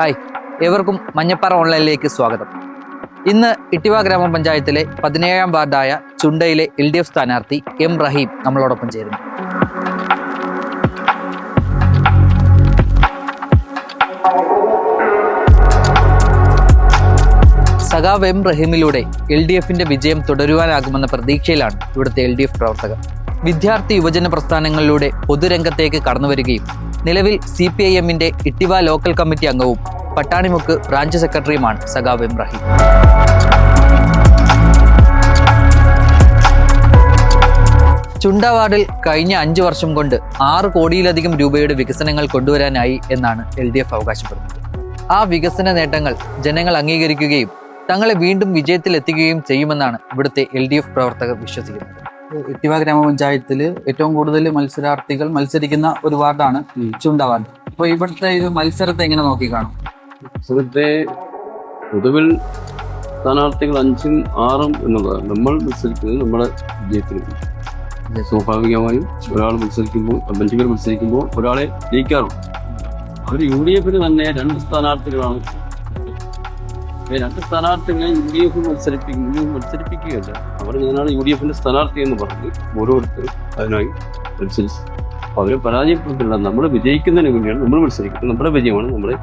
Hi ഏവർക്കും മഞ്ഞപ്പാറ ഓൺലൈനിലേക്ക് സ്വാഗതം. ഇന്ന് ഇട്ടിവ ഗ്രാമപഞ്ചായത്തിലെ പതിനേഴാം വാർഡായ ചുണ്ടയിലെ എൽ ഡി എഫ് സ്ഥാനാർത്ഥി എം റഹീം നമ്മളോടൊപ്പം ചേരുന്നു. സഖാവ് എം റഹീമിലൂടെ എൽ ഡി എഫിന്റെ വിജയം തുടരുവാനാകുമെന്ന പ്രതീക്ഷയിലാണ് ഇവിടുത്തെ എൽ ഡി എഫ് പ്രവർത്തകർ. വിദ്യാർത്ഥി യുവജന പ്രസ്ഥാനങ്ങളിലൂടെ പൊതുരംഗത്തേക്ക് കടന്നുവരികയും നിലവിൽ സി പി ഐ എമ്മിന്റെ ഇട്ടിവ ലോക്കൽ കമ്മിറ്റി അംഗവും പട്ടാണിമുക്ക് ബ്രാഞ്ച് സെക്രട്ടറിയുമാണ് സഖാവ് ഇബ്രാഹിം. ചുണ്ട വാർഡിൽ കഴിഞ്ഞ അഞ്ചു വർഷം കൊണ്ട് ആറ് കോടിയിലധികം രൂപയുടെ വികസനങ്ങൾ കൊണ്ടുവരാനായി എന്നാണ് എൽ ഡി എഫ് അവകാശപ്പെടുന്നത്. ആ വികസന നേട്ടങ്ങൾ ജനങ്ങൾ അംഗീകരിക്കുകയും തങ്ങളെ വീണ്ടും വിജയത്തിലെത്തിക്കുകയും ചെയ്യുമെന്നാണ് ഇവിടുത്തെ എൽ ഡി എഫ് പ്രവർത്തകർ വിശ്വസിക്കുന്നത്. ഇട്ടിവ ഗ്രാമപഞ്ചായത്തിൽ ഏറ്റവും കൂടുതൽ മത്സരാർത്ഥികൾ മത്സരിക്കുന്ന ഒരു വാർഡാണ് ചുണ്ട വാർഡ് അപ്പൊ ഇവിടുത്തെ ഇത് മത്സരത്തെ എങ്ങനെ നോക്കി കാണും? മത്സരത്തെ പൊതുവിൽ സ്ഥാനാർത്ഥികൾ അഞ്ചും ആറും എന്നുള്ളതാണ്. നമ്മൾ മത്സരിക്കുന്നത് നമ്മുടെ വിജയത്തിന്. സ്വാഭാവികമായും ഒരാൾ മത്സരിക്കുമ്പോൾ ബെഞ്ചുകൾ മത്സരിക്കുമ്പോൾ ഒരാളെ ജയിക്കാറുണ്ട്. അവർ യു ഡി എഫിന് തന്നെ രണ്ട് സ്ഥാനാർത്ഥികളാണ് രണ്ട് സ്ഥാനാർത്ഥികളെ യു ഡി എഫ് മത്സരിപ്പിക്കും മത്സരിപ്പിക്കുകയല്ല. അവർ ഞാനാണ് യു ഡി എഫിന്റെ സ്ഥാനാർത്ഥി എന്ന് പറഞ്ഞ് ഓരോരുത്തരും അതിനായി മത്സരിച്ചു അവരെ പരാജയപ്പെടുത്തില്ല. നമ്മൾ വിജയിക്കുന്നതിന് വേണ്ടിയാണ് നമ്മൾ മത്സരിക്കുന്നത്. നമ്മുടെ വിജയമാണ് നമ്മുടെ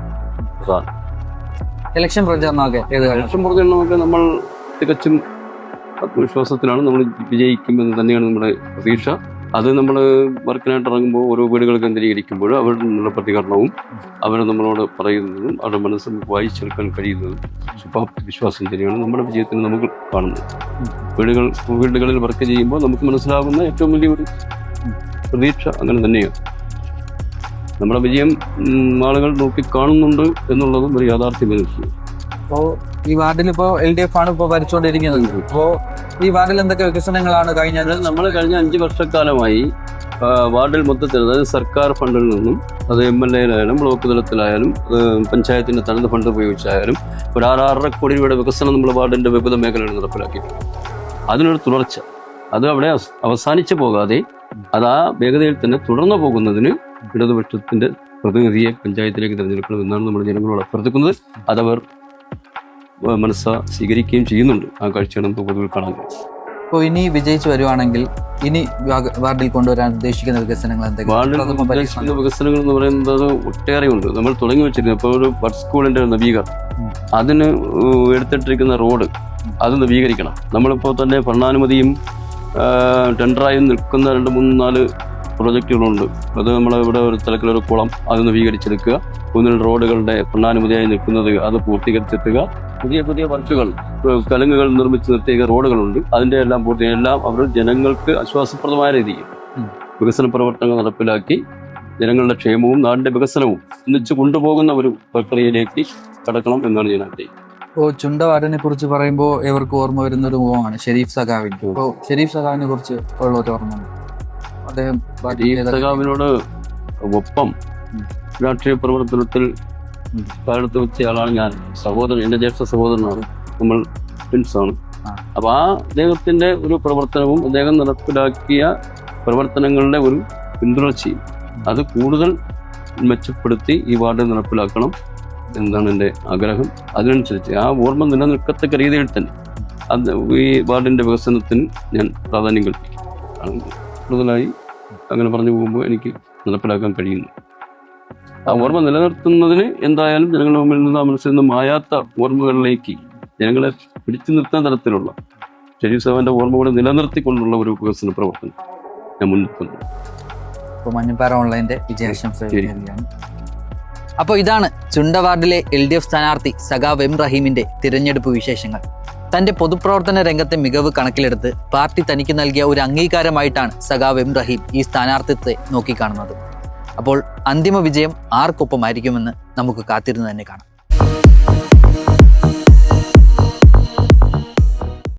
പ്രധാനം. ഇലക്ഷൻ പ്രചരണമൊക്കെ ഇലക്ഷൻ പ്രചരണമൊക്കെ നമ്മൾ തികച്ചും ആത്മവിശ്വാസത്തിലാണ് നമ്മൾ വിജയിക്കുമെന്ന് തന്നെയാണ് നമ്മുടെ പ്രതീക്ഷ. അത് നമ്മൾ വർക്കിനായിട്ട് ഇറങ്ങുമ്പോൾ ഓരോ വീടുകൾ കേന്ദ്രീകരിക്കുമ്പോൾ അവരുടെ നിന്നുള്ള പ്രതികരണവും അവർ നമ്മളോട് പറയുന്നതും അവരുടെ മനസ്സിൽ വായിച്ചെടുക്കാൻ കഴിയുന്നതും ശുഭാപ്തി വിശ്വാസം തന്നെയാണ് നമ്മുടെ വിജയത്തിന് നമുക്ക് കാണുന്നത്. വീടുകൾ വീടുകളിൽ വർക്ക് ചെയ്യുമ്പോൾ നമുക്ക് മനസ്സിലാകുന്ന ഏറ്റവും വലിയൊരു പ്രതീക്ഷ അങ്ങനെ തന്നെയാണ്. നമ്മുടെ വിജയം ആളുകൾ നോക്കി കാണുന്നുണ്ട് എന്നുള്ളതും ഒരു യാഥാർത്ഥ്യം അപ്പോൾ ഈ വാർഡിൽ ഇപ്പോ എൽ ഡി എഫ് ആണ് ഇപ്പോ ഭരിച്ചുകൊണ്ടിരിക്കുന്നത് അപ്പോ ഈ വാർഡിൽ എന്തൊക്കെ വികസനങ്ങളാണ് കഴിഞ്ഞത്? നമ്മൾ കഴിഞ്ഞ അഞ്ച് വർഷക്കാലമായി വാർഡിൽ മൊത്തത്തിൽ അതായത് സർക്കാർ ഫണ്ടിൽ നിന്നും അത് എം എൽ എയിലായാലും ബ്ലോക്ക് തലത്തിലായാലും പഞ്ചായത്തിന്റെ തനത് ഫണ്ട് ഉപയോഗിച്ചായാലും ഒരു ആറാറര കോടി രൂപയുടെ വികസനം നമ്മൾ വാർഡിന്റെ വിവിധ മേഖലകളിൽ നടപ്പിലാക്കിയിട്ടുണ്ട് അതിനൊരു തുടർച്ച. അത് അവിടെ അവസാനിച്ചു പോകാതെ അത് ആ വേഗതയിൽ തന്നെ തുടർന്നു പോകുന്നതിന് ഇടതുപക്ഷത്തിന്റെ പ്രതിനിധിയെ പഞ്ചായത്തിലേക്ക് തിരഞ്ഞെടുക്കണം എന്നാണ് നമ്മൾ ജനങ്ങളോട് അഭ്യർത്ഥിക്കുന്നത്. അതവർ മനസ്സ സ്വീകരിക്കുകയും ചെയ്യുന്നുണ്ട്. ആ കാഴ്ചയാണ് നമുക്ക് പൊതുവിൽ കാണാൻ അപ്പോൾ ഇനി വിജയിച്ചു വരുവാണെങ്കിൽ ഇനി വാർഡിൽ കൊണ്ടുവരാൻ ഉദ്ദേശിക്കുന്ന വികസനങ്ങൾ പരിഗണന. വികസനങ്ങൾ എന്ന് പറയുന്നത് ഒട്ടേറെ ഉണ്ട് നമ്മൾ തുടങ്ങി വെച്ചിരുന്നു ഇപ്പോൾ ഒരു ബഡ് സ്കൂളിന്റെ നവീകരണം. അതിന് എടുത്തിട്ടിരിക്കുന്ന റോഡ് അത് നവീകരിക്കണം. നമ്മളിപ്പോൾ തന്നെ ഭരണാനുമതിയും ടെൻഡറായും നിൽക്കുന്ന രണ്ട് മൂന്ന് നാല് പ്രൊജക്റ്റുകളുണ്ട്. അത് നമ്മൾ ഇവിടെ ഒരു തലക്കിലൊരു കുളം അത് നവീകരിച്ചെടുക്കുക ഒന്നിൽ റോഡുകളുടെ പ്രണാനുമതിയായി നിൽക്കുന്നത് അത് പൂർത്തീകരിച്ചെത്തുക പുതിയ പുതിയ വർക്കുകൾ കലുങ്ങുകൾ നിർമ്മിച്ച് നിർത്തിയ റോഡുകളുണ്ട്. അതിന്റെ എല്ലാം പൂർത്തി എല്ലാം അവർ ജനങ്ങൾക്ക് ആശ്വാസപ്രദമായ രീതിയിൽ വികസന പ്രവർത്തനങ്ങൾ നടപ്പിലാക്കി ജനങ്ങളുടെ ക്ഷേമവും നാടിന്റെ വികസനവും ഒന്നിച്ചു കൊണ്ടുപോകുന്ന ഒരു പ്രക്രിയയിലേക്ക് കടക്കണം എന്നാണ് ഞാൻ ആഗ്രഹിക്കുന്നത്. ഇപ്പോൾ ചുണ്ടവാടനെ കുറിച്ച് പറയുമ്പോൾ ഇവർക്ക് ഓർമ്മ വരുന്ന ഒരു മുഖമാണ് ഷെരീഫ് സഖാവിന്റെ. ഇപ്പോൾ ഷെരീഫ് സഖാവിനെ കുറിച്ച് ഉള്ള ഒരു ഓർമ്മ. അദ്ദേഹം സഖാവിനോട് ഒപ്പം. രാഷ്ട്രീയ പ്രവർത്തനത്തിൽ. കാലത്ത് വെച്ച ആളാണ് ഞാൻ. സഹോദരൻ എന്റെ ജ്യേഷ്ഠ സഹോദരനാണ്. നമ്മൾ ആണ്. അപ്പോൾ അപ്പൊ ആ അദ്ദേഹത്തിന്റെ ഒരു പ്രവർത്തനവും അദ്ദേഹം നടപ്പിലാക്കിയ പ്രവർത്തനങ്ങളുടെ ഒരു പിന്തുടർച്ചയും അത് കൂടുതൽ മെച്ചപ്പെടുത്തി ഈ വാർഡ് നടപ്പിലാക്കണം എന്നാണ് എന്റെ ആഗ്രഹം. അതിനനുസരിച്ച് ആ ഓർമ്മ നിലനിൽക്കത്തക്ക രീതിയിൽ തന്നെ അത് ഈ വാർഡിന്റെ വികസനത്തിന് ഞാൻ പ്രാധാന്യം കൽപ്പിക്കും. കൂടുതലായി അങ്ങനെ പറഞ്ഞു പോകുമ്പോൾ എനിക്ക് നടപ്പിലാക്കാൻ കഴിയുന്നു. ആ ഓർമ്മ നിലനിർത്തുന്നതിന് എന്തായാലും ജനങ്ങളുടെ മുമ്പിൽ നിന്ന് മനസ്സിൽ നിന്നും മായാത്ത ഓർമ്മകളിലേക്ക് ജനങ്ങളെ പിടിച്ചു നിർത്താൻ തരത്തിലുള്ള ഷെരീഫ് സാഹിബിന്റെ ഓർമ്മകളെ നിലനിർത്തിക്കൊണ്ടുള്ള ഒരു വികസന പ്രവർത്തനം ഞാൻ മഞ്ഞപ്പാറ ഓൺലൈന്റെ വിജയാശംസ ശരി. അപ്പോൾ ഇതാണ് ചുണ്ട വാർഡിലെ എൽ ഡി എഫ് സ്ഥാനാർത്ഥി സഖാവ് എം റഹീമിന്റെ തിരഞ്ഞെടുപ്പ് വിശേഷങ്ങൾ. തന്റെ പൊതുപ്രവർത്തന രംഗത്തെ മികവ് കണക്കിലെടുത്ത് പാർട്ടി തനിക്ക് നൽകിയ ഒരു അംഗീകാരമായിട്ടാണ് സഖാവ് എം റഹീം ഈ സ്ഥാനാർത്ഥിത്വത്തെ നോക്കിക്കാണുന്നത്. അപ്പോൾ അന്തിമ വിജയം ആർക്കൊപ്പമായിരിക്കുമെന്ന് നമുക്ക് കാത്തിരുന്ന് തന്നെ കാണാം.